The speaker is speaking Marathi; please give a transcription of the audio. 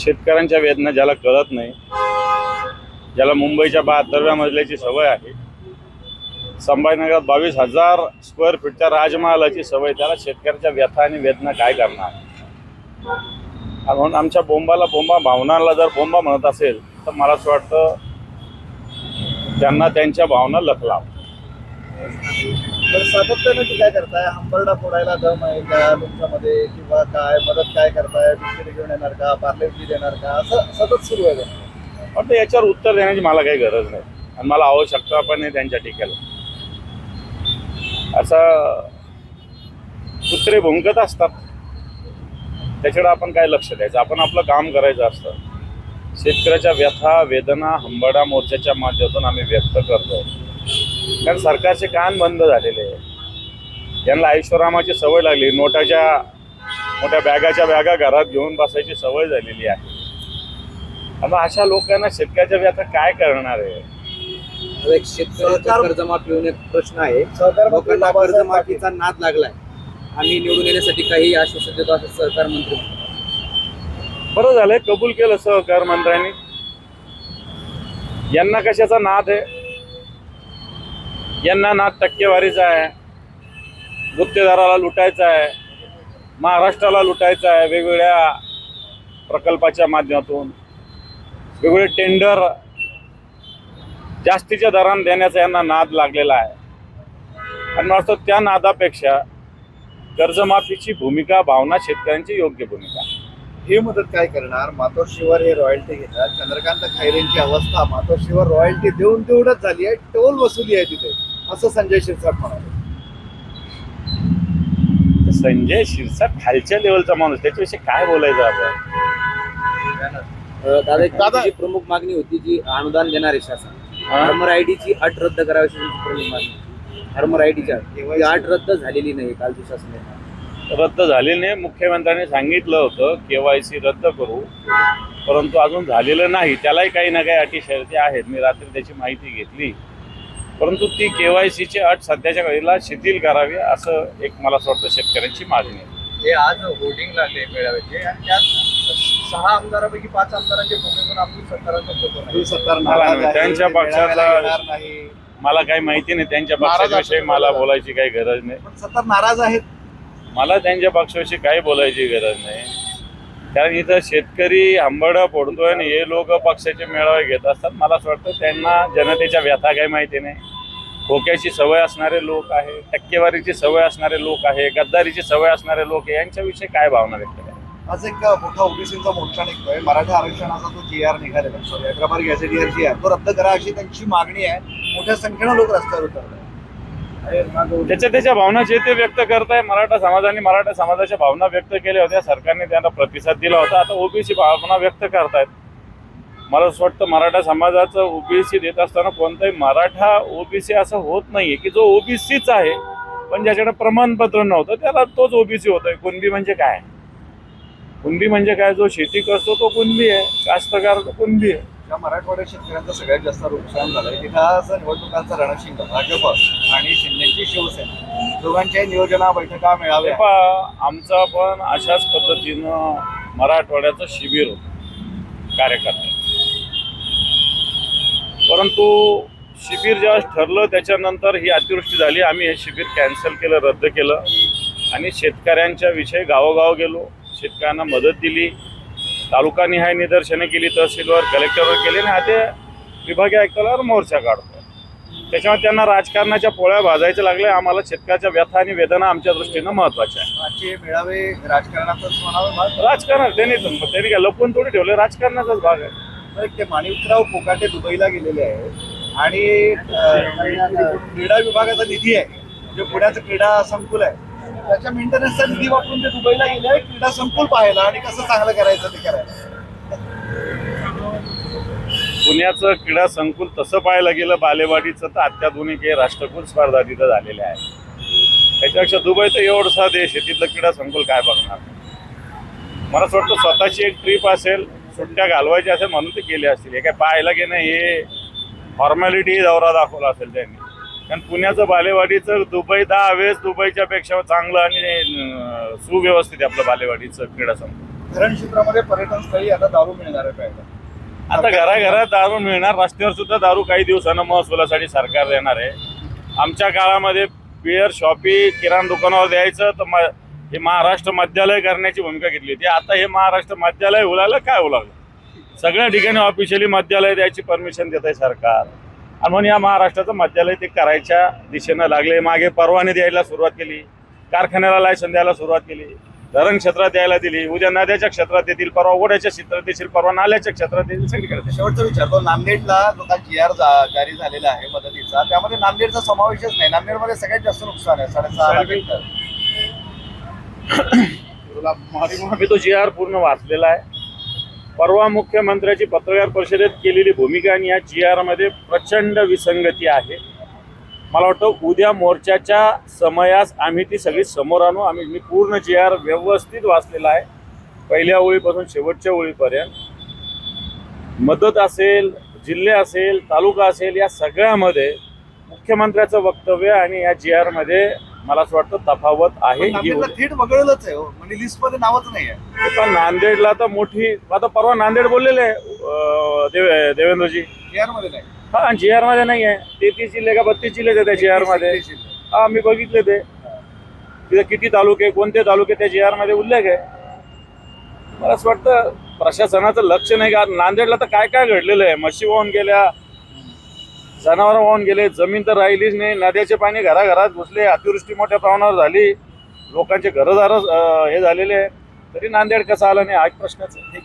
शेतकऱ्यांच्या वेदना ज्याला कळत नाही ज्याला मुंबईच्या बहात्तरव्या मजल्याची सवय आहे संभाजीनगरात बावीस हजार स्क्वेअर फीटच्या राजमहालाची सवय त्याला शेतकऱ्याच्या व्यथा आणि वेदना काय करणार? आणि म्हणून आमच्या बोंबाला बोंबा भावनाला जर बोंबा म्हणत असेल तर मला असं वाटतं त्यांना त्यांच्या भावना लखलाव. तर सातत्याने ती काय करताय? हंबरडा फोडायला दम आहे का तुमच्यामध्ये? किंवा काय? मदत काय करताय? बिस्किट घेऊन येणार का? पार्लेटी देणार का? असं सतत सुरू आहे. पण याच्यावर उत्तर देण्याची मला काही गरज नाही. आणि मला आवश्यकता पण नाही त्यांच्या टीकेला. असं कुत्रे भुंकत असतात. त्याच्याकडे आपण काय लक्ष द्यायचं? आपण आपलं काम करायचं असतं. शेतकऱ्याच्या व्यथा वेदना हंबडा मोर्चाच्या माध्यमातून आम्ही व्यक्त करतो. कारण सरकारचे कान बंद झालेले आहे. यांना ऐश्वरामाची सवय लागली. नोटाच्या मोठ्या बॅगाच्या बॅगा घरात घेऊन बसायची सवय झालेली आहे. आणि अशा लोकांना शेतकऱ्याच्या व्यथा काय करणार आहे? आता एक शेतकऱ्याचा कर्जमाफी होणे प्रश्न आहे. लोकांना कर्जमाफीचा नाद लागलाय. आम्ही निवडून येण्यासाठी काही आश्वासन देतो असं सहकार मंत्री. बरं झालंय. कबूल केलं सहकार मंत्र्यांनी. यांना कशाचा नाद आहे? यांना नाद टक्केवारीचा आहे. गुत्तेदाराला लुटायचा आहे. महाराष्ट्राला लुटायचा आहे वेगवेगळ्या प्रकल्पाच्या माध्यमातून. वेगवेगळे टेंडर जास्तीच्या दराने देण्याचा यांना नाद लागलेला आहे. आणि मला त्या नादापेक्षा कर्जमाफीची भूमिका भावना शेतकऱ्यांची योग्य भूमिका. हे ही मदत काय करणार? मातोश्रीवर हे रॉयल्टी घेतात. चंद्रकांत खैरेंची अवस्था मातोश्रीवर रॉयल्टी देऊन तेवढंच झाली आहे. टोल वसुली आहे तिथे. असं संजय शिरसाट म्हणाले. संजय शिरसाट खालच्या लेवलचा माणूस त्याच्याविषयी काय बोलायचं आपण? अं, दादा एक दादा- प्रमुख मागणी होती जी अनुदान देणार आहे शासन. हा? हार्मर आयडीची अट रद्द करावी अशी तुमची प्रमुख मागणी होती. हार्मर आयडीची अट ती अट रद्द झालेली नाही कालच्या शासनाने रद्द झाली नाही. मुख्यमंत्र्यांनी सांगितलं होतं केवायसी रद्द करू. परंतु अजून झालेलं नाही. त्यालाही काही ना काही अटी शर्ती आहेत. मी रात्री त्याची माहिती घेतली. परंतु ती केवायसीची अट सध्याच्या घडीला शिथिल करावी असं एक मला असं वाटतं शेतकऱ्यांची मागणी आहे. हे आज होर्डिंग लागले मेळाव्याचे आणि त्यात सहा आमदारापैकी पाच आमदारांचे नाराज आहे, त्यांच्या पक्षाचा- मेळाव्याला येणार नाही. मला काही माहिती नाही त्यांच्या नाराज पक्षाविषयी मला बोलायची काही गरज नाही. पण सत्तार नाराज आहेत. मला त्यांच्या पक्षाविषयी काही बोलायची गरज नाही. कारण इथं शेतकरी आंबडं फोडतोय आणि हे लोक पक्षाचे मेळावे घेत असतात. मला असं वाटतं त्यांना जनतेच्या व्यथा काही माहिती नाही. खोक्याची सवय असणारे लोक आहे टक्केवारीची सवय असणारे लोक आहे गद्दारीची सवय असणारे लोक आहे यांच्याविषयी काय भावना व्यक्त करा आज एक मोठा ओबीसीचा मोर्चा निघतोय. मराठा आरक्षणाचा तो जी आर निघालेला sorry Hyderabad gazetteer G R तो रद्द करा अशी त्यांची मागणी आहे. मोठ्या संख्येनं लोक रस्त्यावर उतरले त्याच्या त्याच्या भावना जे ते व्यक्त करताय मराठा समाजाने मराठा समाजाच्या भावना व्यक्त केल्या होत्या सरकारने त्यांना प्रतिसाद दिला होता. आता ओबीसी भावना व्यक्त करतायत. मला असं वाटतं मराठा समाजाचं ओबीसी देत असताना कोणताही मराठा ओबीसी असं होत नाहीये. की जो ओबीसीच आहे पण ज्याच्याकडे प्रमाणपत्र नव्हतं त्याला तोच ओबीसी होतोय. कुणबी म्हणजे काय? कुणबी म्हणजे काय? जो शेती करतो तो कुणबी आहे. कास्तकार तो कुणबी आहे. ज्या मराठवाड्यात शेतकऱ्यांचं सगळ्यात जास्त नुकसान झालंय. तिथं आज निवडणुकांचा रणशिंग भाजप आणि शिंदेची शिवसेना. दोघांच्याही नियोजना बैठका मेळाव्या पहा, आमचं पण अशाच पद्धतीनं मराठवाड्याचं शिबिर होतं. कार्यकर्ते. परंतु शिबिर जेव्हा ठरलं त्याच्यानंतर ही अतिवृष्टी झाली. आम्ही हे शिबिर कॅन्सल केलं रद्द केलं. आणि शेतकऱ्यांच्या विषयी गावोगाव गेलो. शेतकऱ्यांना मदत दिली. तालुकानिहाय निदर्शनं केली तहसीलवर कलेक्टरवर केली आणि आता विभागीय आयुक्तालयावर मोर्चा काढतो त्याच्यामुळे त्यांना राजकारणाच्या पोळ्या भाजायच्या लागल्या. आम्हाला शेतकऱ्याच्या व्यथा आणि वेदना आमच्या दृष्टीनं महत्त्वाच्या आहे मेळावे राजकारणातच राजकारण त्यांनी त्यांनी काय लपवून थोडी ठेवलं राजकारणाचाच भाग आहे. ते माणिकराव कोकाटे दुबईला गेलेले आहेत. आणि क्रीडा विभागाचा निधी आहे. म्हणजे पुण्याचं क्रीडा संकुल आहे. त्याच्या मेंटेनन्सचा निधी वापरून ते दुबईला गेले आहे क्रीडा संकुल पाहायला आणि कसं चांगलं करायचं ते करायचं पुण्याचं क्रीडा संकुल तसं पाहायला गेलं बालेवाडीचं तर अत्याधुनिक हे राष्ट्रकुल स्पर्धा तिथं झालेल्या आहे त्याच्यापेक्षा दुबई तर एवढसा देश आहे तिथलं क्रीडा संकुल काय बघणार? मला असं वाटतं स्वतःची एक ट्रिप असेल सुट्ट्या घालवायच्या असेल म्हणून ते गेले असतील. हे काय पाहायला की नाही हे फॉर्मॅलिटी दौरा दाखवला असेल त्यांनी. कारण पुण्याचं बालेवाडीचं दुबई दहा वेळेस दुबईच्या पेक्षा चांगलं आणि सुव्यवस्थित आपलं बालेवाडीचं क्रीडा संकुल धरण क्षेत्रामध्ये पर्यटन स्थळी आता दारू मिळणार आहे आता घराघरात दारू मिळणार रस्त्यावर सुद्धा दारू काही दिवसानं महसुलासाठी सरकार देणार आहे. आमच्या काळामध्ये बिअर शॉपी किराणा दुकानावर द्यायचं तर हे महाराष्ट्र मध्यालय करण्याची भूमिका घेतली होती. आता हे महाराष्ट्र मध्यालय उलालं काय उलालं? सगळ्या ठिकाणी ऑफिशियली मध्यालय द्यायची परमिशन देत आहे सरकार. आणि म्हणून या महाराष्ट्राचं मध्यालय ते करायच्या दिशेनं लागले. मागे परवाने द्यायला सुरुवात केली. कारखान्याला लायसन द्यायला सुरुवात केली. धरण क्षेत्रात द्यायला दिली. उद्या नद्याच्या क्षेत्रात येतील. परवा ओढ्याच्या क्षेत्रात येतील परवा नाल्याच्या क्षेत्रात येतील सगळीकडे. शेवटचा विचारतो नांदेडला जो काल जी आर जारी झालेला आहे मदतीचा त्यामध्ये नांदेडचा समावेशच नाही. नांदेडमध्ये सगळ्यात जास्त नुकसान आहे. साडेसहा. मी तो जी आर पूर्ण वाचलेला आहे. परवा मुख्यमंत्र्याची पत्रकार परिषदेत केलेली भूमिका आणि या जी आरमध्ये प्रचंड विसंगती आहे. मला वाटतं उद्या मोर्चाच्या समयास आम्ही ती सगळी समोर आणू. आम्ही मी पूर्ण जी आर व्यवस्थित वाचलेला आहे पहिल्या ओळीपासून शेवटच्या ओळीपर्यंत. मदत असेल जिल्हे असेल तालुका असेल या सगळ्यामध्ये मुख्यमंत्र्याचं वक्तव्य आणि या जी आरमध्ये मला असं वाटतं तफावत आहे ही नांदेडला थेट वगळलंच आहे हो. म्हणजे लिस्टमध्ये नावच नाही आहे. नांदेडला तर मोठी आता परवा नांदेड बोललेले आहे, अं, देव देवेंद्रजी. मध्ये नाही. हा जी आरमध्ये नाही आहे. तेहतीस जिल्हे का बत्तीस जिल्हे त्या जी आरमध्ये. हा मी बघितले ते. तिथे किती तालुके कोणते तालुके त्या जी आरमध्ये उल्लेख आहे. मला असं वाटतं प्रशासनाचं लक्ष नाही का? नांदेडला तर काय काय घडलेलं आहे? म्हशी वाहून गेल्या जनावर वाहून गेले जमीन तर राहिलीच नाही. नद्याचे पाणी घराघरात घुसले अतिवृष्टी मोठ्या प्रमाणावर झाली. लोकांचे घरदार हे झालेले आहे. तरी नांदेड कसं आलं नाही? हा प्रश्नच आहे.